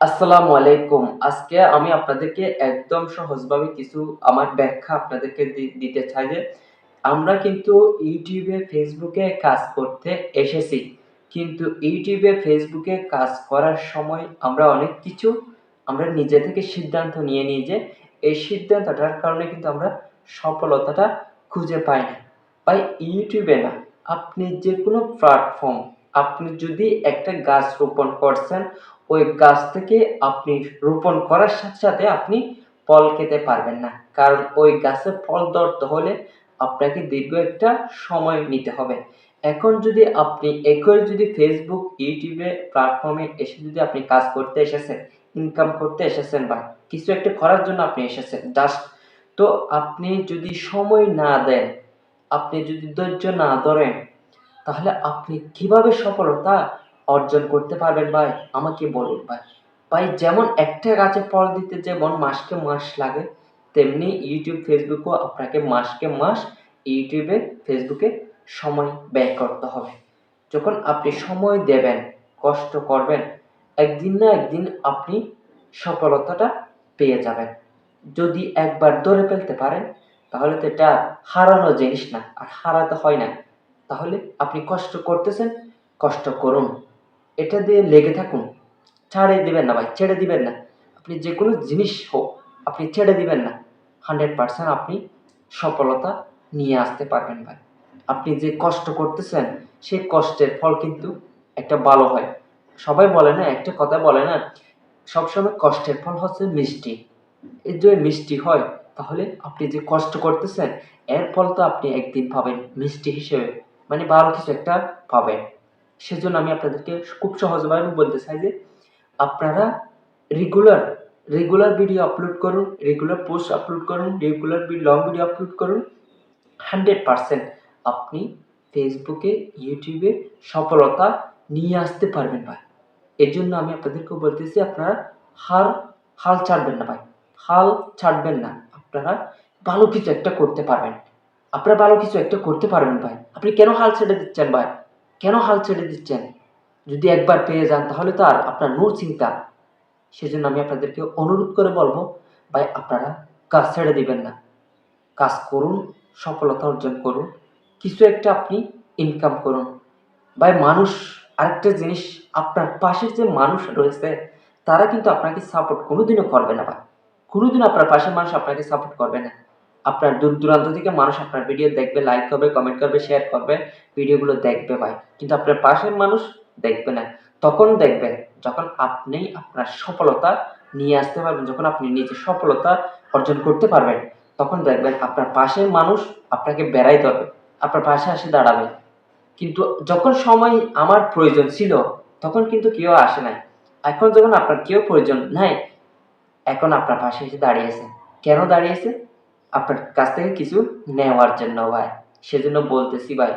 আসসালামু আলাইকুম। আজকে আমি আপনাদেরকে একদম সহজভাবে কিছু আমার ব্যাখ্যা আপনাদেরকে দিতে চাই যে, আমরা কিন্তু ইউটিউবে, ফেসবুকে কাজ করতে এসেছি। কিন্তু ইউটিউবে, ফেসবুকে কাজ করার সময় আমরা অনেক কিছু আমরা নিজে থেকে সিদ্ধান্ত নিয়ে নিই যে, এই সিদ্ধান্তটার কারণে কিন্তু আমরা সফলতাটা খুঁজে পাই না। ভাই, ইউটিউবে না, আপনি যে কোনো প্ল্যাটফর্ম আপনি যদি একটা গাছ রোপণ করছেন ওই গাছ থেকে আপনি রোপণ করার সাথে সাথে আপনি ফল খেতে পারবেন না। কারণ ওই গাছে ফল ধরতে হলে আপনাকে দীর্ঘ একটা সময় নিতে হবে। এখন যদি আপনি, একই যদি ফেসবুক ইউটিউবে প্ল্যাটফর্মে এসে যদি আপনি কাজ করতে এসেছেন ইনকাম করতে এসেছেন বা কিছু একটা করার জন্য আপনি এসেছেন জাস্ট তো আপনি যদি সময় না দেন, আপনি যদি ধৈর্য না ধরেন, তাহলে আপনি কীভাবে সফলতা অর্জন করতে পারবেন ভাই, আমাকে বলুন ভাই। ভাই, যেমন একটা গাছে ফল দিতে যেমন মাসকে মাস লাগে, তেমনি ইউটিউব ফেসবুকও আপনাকে মাসকে মাস ইউটিউবে ফেসবুকে সময় ব্যয় করতে হবে। যখন আপনি সময় দেবেন, কষ্ট করবেন, একদিন না একদিন আপনি সফলতাটা পেয়ে যাবেন। যদি একবার ধরে ফেলতে পারেন, তাহলে তো এটা হারানো জিনিস না, আর হারাতে হয় না। তাহলে আপনি কষ্ট করতেছেন, কষ্ট করুন। এটা দিয়ে লেগে থাকুন। ছাড়ে দিবেন না ভাই, ছেড়ে দিবেন না। আপনি যে কোনো জিনিস হোক, আপনি ছেড়ে দিবেন না। হান্ড্রেড পার্সেন্ট আপনি সফলতা নিয়ে আসতে পারবেন ভাই। আপনি যে কষ্ট করতেছেন সেই কষ্টের ফল কিন্তু একটা ভালো হয়। সবাই বলে না, একটা কথা বলে না, সবসময় কষ্টের ফল হচ্ছে মিষ্টি। এর যে মিষ্টি হয়, তাহলে আপনি যে কষ্ট করতেছেন, এর ফল তো আপনি একদিন পাবেন, মিষ্টি হিসেবে। মানে ভালো কিছু একটা পাবেন। সেজন্য আমি আপনাদেরকে খুব সহজভাবে বলতে চাই যে আপনারা রেগুলার রেগুলার ভিডিও আপলোড করুন রেগুলার পোস্ট আপলোড করুন রেগুলার লং ভিডিও আপলোড করুন। হান্ড্রেড পারসেন্ট আপনি ফেসবুকে ইউটিউবে সফলতা নিয়ে আসতে পারবেন ভাই। এর জন্য আমি আপনাদেরকে বলতেছি আপনারা হাল হাল ছাড়বেন না ভাই। হাল ছাড়বেন না। আপনারা ভালো কিছু একটা করতে পারবেন। আপনারা ভালো কিছু একটা করতে পারবেন ভাই। আপনি কেন হাল ছেড়ে দিচ্ছেন ভাই? কেন হাল ছেড়ে দিচ্ছেন? যদি একবার পেয়ে যান, তাহলে তো আর আপনার নো চিন্তা। সেজন্য আমি আপনাদেরকে অনুরোধ করে বলব, ভাই, আপনারা কাজ ছেড়ে দিবেন না। কাজ করুন, সফলতা অর্জন করুন, কিছু একটা আপনি ইনকাম করুন। ভাই, মানুষ, আরেকটা জিনিস, আপনার পাশের যে মানুষ রয়েছে, তারা কিন্তু আপনাকে সাপোর্ট কোনোদিনও করবে না, ভাই। কোনোদিন আপনার পাশের মানুষ আপনাকে সাপোর্ট করবে না। আপনার দূর দূরান্ত থেকে মানুষ আপনার ভিডিও দেখবে লাইক করবে কমেন্ট করবে শেয়ার করবে ভিডিওগুলো দেখবে ভাই। কিন্তু আপনার পাশের মানুষ দেখবে না। তখন দেখবে যখন আপনি আপনার সফলতা নিয়ে আসতে পারবেন, যখন আপনি নিজে সফলতা অর্জন করতে পারবেন, তখন দেখবেন আপনার পাশের মানুষ আপনাকে বেড়াই ধরবে, আপনার পাশে এসে দাঁড়াবে। কিন্তু যখন সময় আমার প্রয়োজন ছিল, তখন কিন্তু কেউ আসে নাই। এখন যখন আপনার কেউ প্রয়োজন নাই, এখন আপনার পাশে এসে দাঁড়িয়েছে কেন দাঁড়িয়েছে আপনার কাছ থেকে কিছু নেওয়ার জন্য ভাই। সেজন্য বলতেছি ভাই,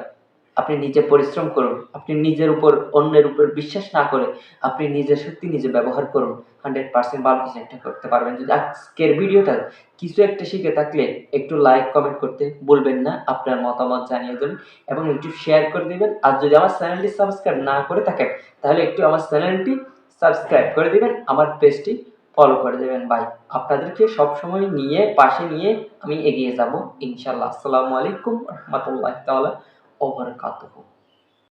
আপনি নিজে পরিশ্রম করুন, আপনি নিজের উপর, অন্যের উপর বিশ্বাস না করে আপনি নিজের শক্তি নিজে ব্যবহার করুন। হান্ড্রেড পার্সেন্ট ভালো কিছু একটা করতে পারবেন। যদি আজকের ভিডিওটা কিছু একটা শিখে থাকলে একটু লাইক কমেন্ট করতে বলবেন না, আপনার মতামত জানিয়ে দেবেন এবং একটু শেয়ার করে দেবেন। আর যদি আমার চ্যানেলটি সাবস্ক্রাইব না করে থাকেন, তাহলে একটু আমার চ্যানেলটি সাবস্ক্রাইব করে দেবেন, আমার পেজটি ফলো করে দেবেন। ভাই, আপনাদেরকে সবসময় নিয়ে, পাশে নিয়ে আমি এগিয়ে যাব ইনশাল্লাহ আসসালামু আলাইকুম রহমতুল্লাহ তাআলা ওবরাকাতুহু